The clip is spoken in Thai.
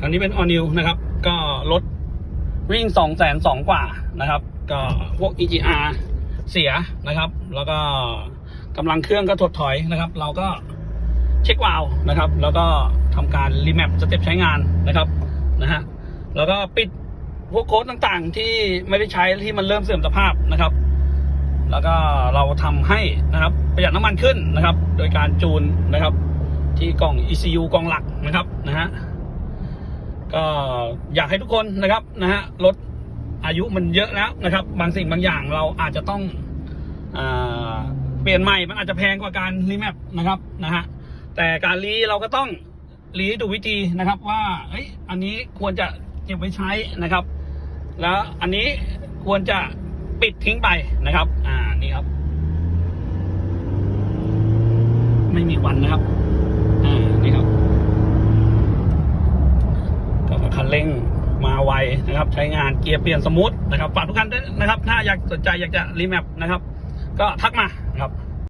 คันนี้เป็นออนิวนะครับ ก็รถวิ่งสองแสนสองกว่านะครับ ก็พวก EGR เสียนะครับ แล้วก็กำลังเครื่องก็ถดถอยนะครับ เราก็เช็ควาล์วนะครับ แล้วก็ทำการรีแมปสเต็ปใช้งานนะครับนะฮะแล้วก็ปิดพวกโค้ดต่างๆ ที่ไม่ได้ใช้ที่มันเริ่มเสื่อมสภาพนะครับ แล้วก็เราทำให้นะครับประหยัดน้ำมันขึ้นนะครับ โดยการจูนนะครับ ที่กล่อง ECU กล่องหลักนะครับนะฮะ ก็อยากให้ทุกคนนะครับนะฮะรถอายุมันเยอะแล้วนะครับ บางสิ่งบางอย่างเราอาจจะต้องอเปลี่ยนใหม่มันอาจจะแพงกว่าการรีแมปนะครับนะฮะแต่การรีเราก็ต้องรีดูวิธีนะครับว่าเอ้ยอันนี้ควรจะเก็บไว้ใช้นะครับ แล้วอันนี้ควรจะปิดทิ้งไปนะครับ อ่านี่ครับ ไม่มีวันนะครับ อ่า นี่ครับก็ คันเร่งมาไวนะครับ ใช้งานเกียร์เปลี่ยนสมูทนะครับฝากทุกท่านด้วยนะครับ ถ้าอยากสนใจอยากจะรีแมปนะครับ ก็ทักมานะครับ